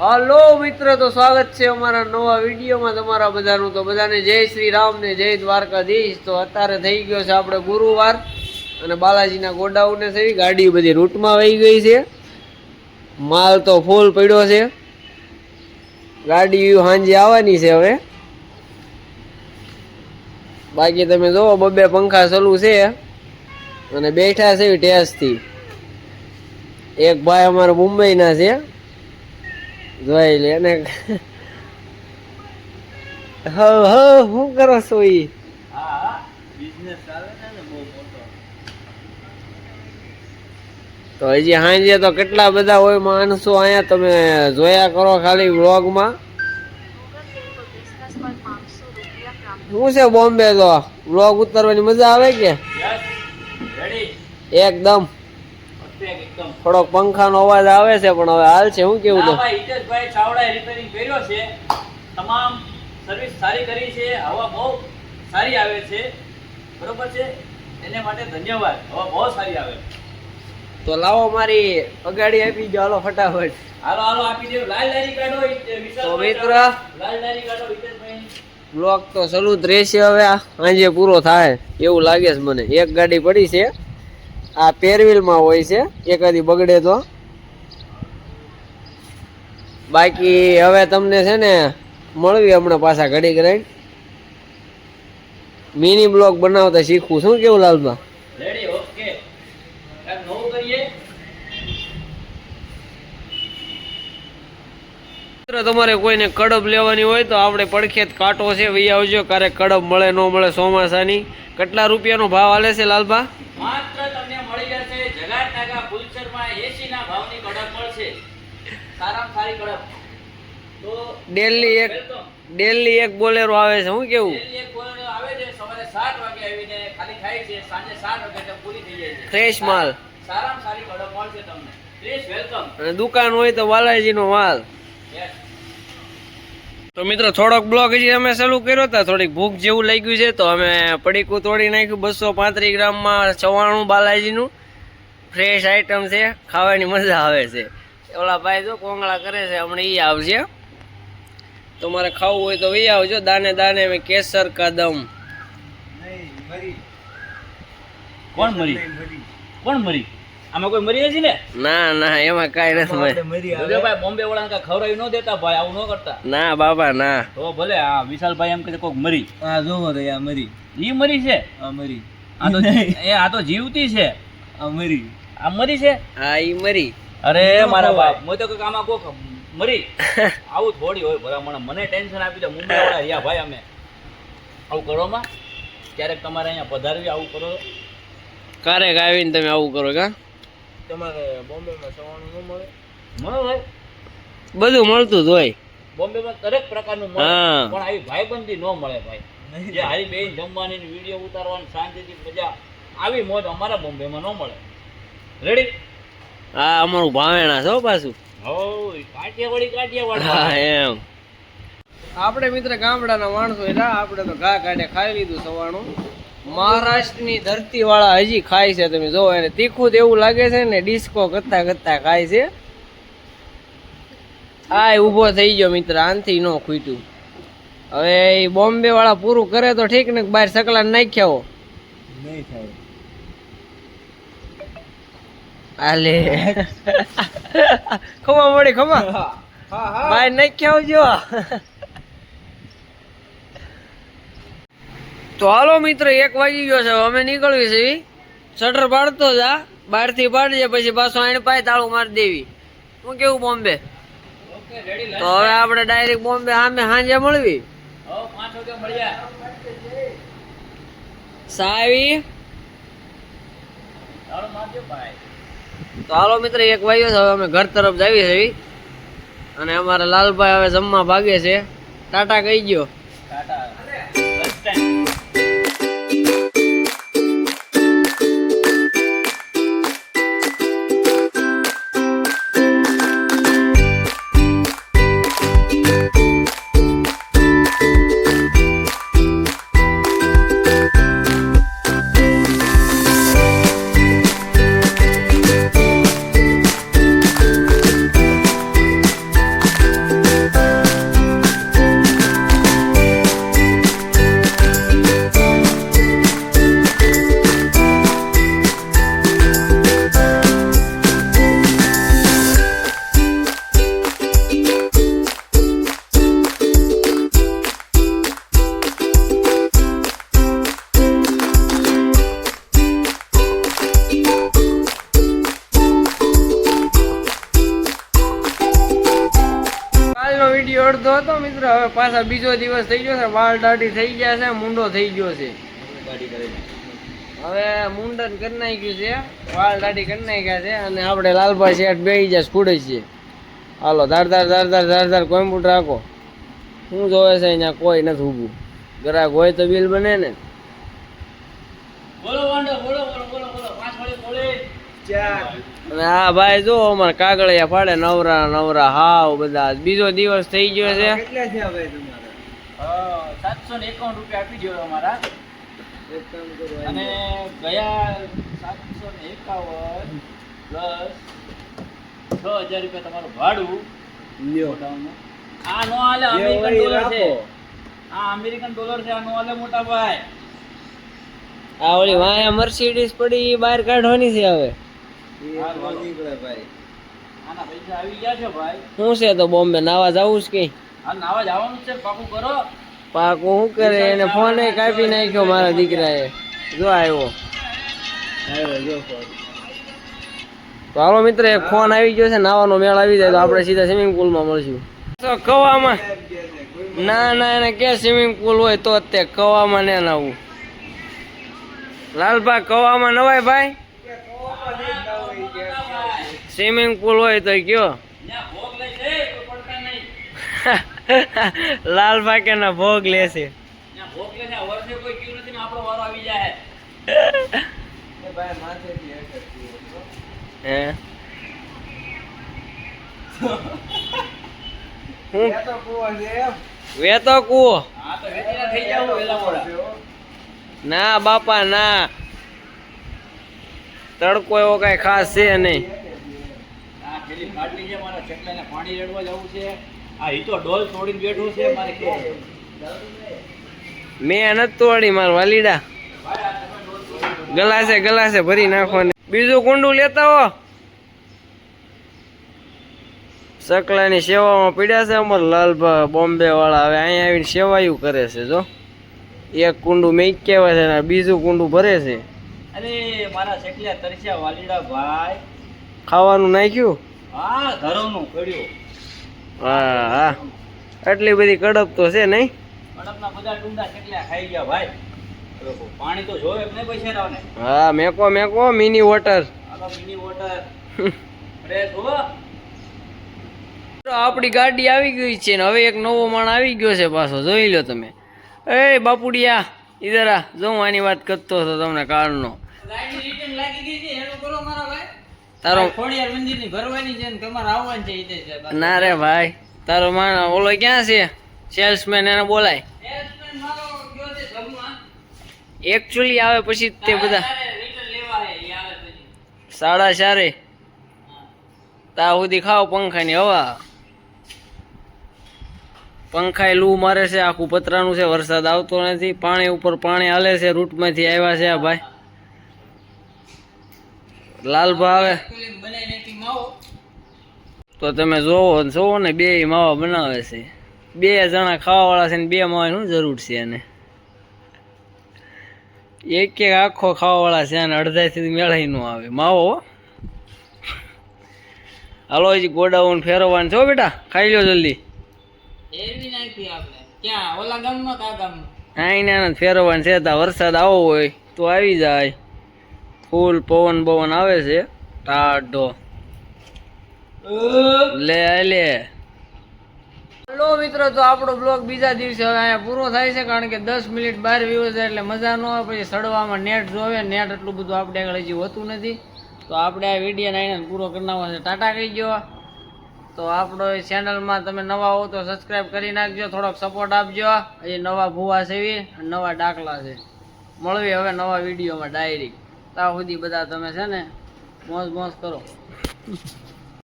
હાલો મિત્ર, તો સ્વાગત છે અમારા નવા વિડીયોમાં તમારા બધાનું. તો બધાને જય શ્રી રામ ને જય દ્વારકાધીશ. તો અત્યારે થઈ ગયો છે આપણે ગુરુવાર અને બાલાજીના ગોડાઉને છે ગાડી બધી રૂટમાં વહી ગઈ છે. માલ તો ફૂલ પડ્યો છે. ગાડી સાંજે આવવાની છે હવે. બાકી તમે જુઓ બબે પંખા ચાલુ છે અને બેઠા છે ટેસ્ટથી એક ભાઈ અમારા મુંબઈના છે. જોઈ લે ને. હો હો શું કરો છો ઈ? તો હજી સાંજે તો કેટલા બધા હોય માણસો અહીંયા તમે જોયા કરો ખાલી વ્લોગમાં? શું છે બોમ્બે તો? વ્લોગ ઉતારવાની મજા આવે કે? એકદમ. થોડોક પંખાનો અવાજ આવે છે પણ હવે હાલ છે શું કેવું તો હિતેશભાઈ ચાવડા રિપેરિંગ કર્યો છે. તમામ સર્વિસ સારી કરી છે હવા બહુ સારી આવે છે. બરોબર છે? એને માટે ધન્યવાદ. હવા બહુ સારી આવે તો લાવો મારી અગાડી આપી દો હાલો ફટાફટ. હાલો હાલો આપી દો. લાલ લારી કાઢો તો મિત્ર. લાલ લારી કાઢો હિતેશભાઈ. બ્લોક તો શરૂ જ રહેશે હવે આ સાંજે પૂરો થાય એવું લાગે છે મને. એક ગાડી પડી છે આ પેરવીલમાં હોય છે. એકાદી બગડે તો. બાકી હવે તમને છે ને મળવી હમણાં પાછા ઘડી ઘડી મિની બ્લોક બનાવતા શીખવું શું કેવું લાલબા? તમારે કોઈને કડબ લેવાની હોય તો આપણે પડખેત કાંટો છે વહી આવજો. ક્યારેક કડબ મળે ન મળે ચોમાસાની. કેટલા રૂપિયાનો ભાવ હાલે છે લાલબા માત્ર તમને મળી જશે જગાર નાગા ફૂલસરમાં 80 ના ભાવની કડક મળશે સારામાં સારી કડક તો ડેલી એક ડેલી એક બોલેરો આવે છે શું કેવું? ડેલી એક બોલેરો આવે છે સવારે 7 વાગે આવીને ખાલી થાય છે સાંજે 7 વાગે એટલે પૂરી થઈ જાય છે. ફ્રેશ માલ. અને દુકાન હોય તો બાલાજીનો માલ. તો મિત્રો થોડોક બ્લોક હજી અમે ચાલુ કર્યો હતા થોડીક ભૂખ જેવું લાગ્યું છે તો અમે પડીકું તોડી નાખ્યું બસો પાંત્રીસ ગ્રામમાં ચવાણું બાલાજીનું. ફ્રેશ આઈટમ છે ખાવાની મજા આવે છે. ઓલા ભાઈ જો કોંગળા કરે છે હમણાં ઈ આવશે તમારે ખાવું હોય તો વહી આવજો. દાને દાને મેં કેસર કદમ. કોણ મરી? કોણ મરી? આમાં કોઈ મરી નથી ને? ના ના એમાં કાંઈ નથી મરી. ભાઈ બોમ્બે વાળા કઈ ખવડાવી ન દેતા ભાઈ આવું ન કરતા. ના બાબા ના. તો ભલે આ વિશાલભાઈ એમ કે કોક મરી. આ જોવો તો આ મરી. ઈ મરી છે? આ મરી. આ તો એ આ તો જીવતી છે. આ મરી. આ મરી છે? હા ઈ મરી. અરે મારા બાપ મો તો આમાં કોક મરી. આવું થોડી હોય ભલા મને ટેન્શન આપી દે. મુંબઈ વાળા રહ્યા ભાઈ અમે. આવું કરો માં ક્યારેક તમારે અહીંયા પધારવી આવું કરો? ક્યારેક આવીને તમે આવું કરો કા? તમારે બોમ્બેમાં સવાનું ન મળે? મળે ભાઈ. બધું મળતું જ હોય. બોમ્બેમાં દરેક પ્રકારનું મળે. પણ આવી ભાઈબંધી ન મળે ભાઈ. જે હારી બેન જમવાની વીડિયો ઉતારવાની શાંતિથી મજા. આવી મોજ અમારા બોમ્બેમાં ન મળે. રેડી હા અમારું ભાવેણા છો પાછું. આપણે મિત્ર ગામડાના માણસો એટલે આપણે તો ઘા કાઢે ખાઈ લીધું સવાણું મહારાષ્ટ્રની ધરતી વાળા હજી ખાય છે તમે જોવો એને તીખું તો એવું લાગે છે ને ડિસ્કો કરતા કરતા ખાય છે. આ ઊભો થઈ ગયો મિત્ર આનથી ન ખૂટ્યું. હવે એ બોમ્બે વાળા પૂરું કરે તો ઠીક ને બહાર સકલા નાખ્યા હો. નહીં થાય. આલે. ખમા મળી ખમા. બહાર નાખ્યા જો તો હાલો મિત્ર એક વાગી ગયો છે. અમે નીકળવી છે શટર પાડતો જા બહારથી પાડજે પછી પાછો આઈને પાય તાળું મારી દેવી. હું કેવું બોમ્બે? તો હવે આપણે ડાયરેક્ટ બોમ્બે સામે સાંજે મળવી. સાવી. ભાઈ તો હાલો મિત્ર, એક વાગ્યો છે, હવે અમે ઘર તરફ જાવી છે. અને અમારા લાલભાઈ હવે જમવા ભાગે છે. ટાટા કહી ગયો અડધો હતો મિત્ર, હવે પાછા બીજો દિવસ થઈ ગયો છે, વાળ દાઢી થઈ ગયા છે, મુંડો થઈ ગયો છે. હવે મુંડન કરી નાખ્યું છે, વાળ દાઢી કરી નાખ્યા છે, અને આપણે લાલભાઈ શેઠ બે જાય સ્કૂડે છે. હાલો ધારદાર ધારદાર ધારદાર કોમ્પ્યુટર રાખો. શું જોવે છે અહીંયા, કોઈ નથી ઊભું. ગ્રાહક હોય તો બિલ બને ને. બોલો બોલો બોલો, બોલે. ચાર ભાઈ જો અમારે કાગળિયા પાડે નવરા નવરા હાવ બધા. બીજો દિવસ થઈ ગયો છે. કેટલા છે ભાઈ તમારા? સાતસો ને એકાવન રૂપિયા આપી દો અમારા. એક કામ કરો અને ગયા સાતસો ને એકાવન પ્લસ છ હજાર રૂપિયા તમારું ભાડું. લ્યો. આ નો હાલે અમેરિકન ડોલર છે. આ અમેરિકન ડોલર છે આ નો હાલે મોટા ભાઈ. આ ઓલી વાયા મર્સિડીઝ પડી બહાર કાઢવાની છે હવે. શું છે તો બોમ્બે નાવા જવું છે કઈ આ નાવા જવાનું છે પાકું કરો. પાકું શું કરે? એને ફોન કાપી નાખ્યો મારા દીકરાએ. જો આવ્યો. આવ્યો જો ફોન તો હાલો મિત્ર એક ફોન આવી ગયો છે નાવાનો મેળ આવી જાય તો આપણે સીધા સ્વિમિંગ પુલમાં મળશું. તો કવામાં ના ના એને કે સ્વિમિંગ પુલ હોય તો જ તે કવામાં ને નવું લાલભા કવામાં નવાય ભાઈ? સ્વિમિંગ પુલ હોય તો કયો? લાલ ભોગ લઈ છે કોઈ પડતા નહીં. લાલભા કે ના ભોગ લઈ છે આ વર્ષે કોઈ ક્યુ નથી ને આપણો વારો આવી જાય. એ ભાઈ માથેથી હેઠળ થયું હો. હે? હું એ તો કૂવો વેતો કૂવો ના બાપા ના. તડકો એવો કઈ ખાસ છે નહીં. પેલી કાઢલી છે મારે ચકલાને પાણી રેડવા જવું છે. આ ઈ તો ડોલ તોડીને બેઠો છે મારે કે. મેં નથી તોડી માર વાલીડા. ગલાસે ગલાસે ભરી નાખવાની. બીજું કુંડું લેતા હો. સકલાની સેવામાં પીડ્યા છે અમાર લાલભા બોમ્બે વાળા હવે અહીંયા આવીને સેવાયું કરે છે જો. એક કુંડું મેં કહેવાય છે ને બીજું કુંડું ભરે છે. અરે મારા ચકલિયા તરસ્યા વાલીડા ભાઈ. ખાવાનું નાખ્યું? હા ધરોનું કડ્યું હા હા. આટલી બધી કડપ તો છે નહીં? કડકના બધા ડુંડા કેટલા ખાઈ ગયા ભાઈ? પાણી તો જોવે નહીં પૈસા રાવને હા મેકો મેકો મિની વોટર હાલો મિની વોટર ફ્રેશ હો. આપણી ગાડી આવી ગઈ છે ને હવે એક નવો માણ આવી ગયો છે પાછો જોઈ લો તમે. એ બાપુડિયા ઈદરા જો હું આની વાત કરતો હતો તમને કારનો. લાગી ગઈ છે હેલો કરો મારા ભાઈ. તારો ખોડિયાર મંદિરની ભરવાની છે ને તમારે આવવાનું છે ઈ ના રે ભાઈ તારો માણ ઓલો ક્યાં છે? સેલ્સમેન એને બોલાય. એકચ્યુઅલી આવે પછી તે બધા સાડા ચારે. તા સુધી ખાવ પંખાની હવા. પંખાય લૂ મારે છે આખું પતરાનું છે વરસાદ આવતો નથી પાણી ઉપર પાણી હાલે છે રૂટમાંથી આવ્યા છે આ ભાઈ. નાખી માવો તો તમે જોવો જોવો ને બે માવા બનાવે છે. બે જણા ખાવાવાળા છે ને બે માવાની શું જરૂર છે એને? એક એક આખો ખાવાવાળા છે અને અડધાથી મેળાઈ નો આવે. માવો હો. હાલો હજી ગોડાઉન ફેરવવાનું છો બેટા. ખાઈ લો જલ્દી. ગામમાં ફેરવવાનું છે. તા વરસાદ આવો હોય તો આવી જાય. ફૂલ પવન પવન આવે છે. ટાઢો. લે લે. હલો મિત્રો, તો આપણો બ્લોગ બીજા દિવસે હવે અહીંયા પૂરો થાય છે, કારણ કે દસ મિનિટ બાર વ્યૂઝ એટલે મજા ન આવે, પછી સડવામાં નેટ જોવે, નેટ એટલું બધું આપણે આગળ હજી હોતું નથી. તો આપણે આ વીડિયો આઈને પૂરો કરી છે. ટાટા કહી ગયો. તો આપણો ચેનલમાં તમે નવા હો તો સબસ્ક્રાઇબ કરી નાખજો, થોડોક સપોર્ટ આપજો. હજી નવા ભૂવા સેવી નવા ડાકલા છે. મળવી હવે નવા વિડીયોમાં ડાયરી ત્યાં સુધી બધા તમે છે ને મોજ મોજ કરો.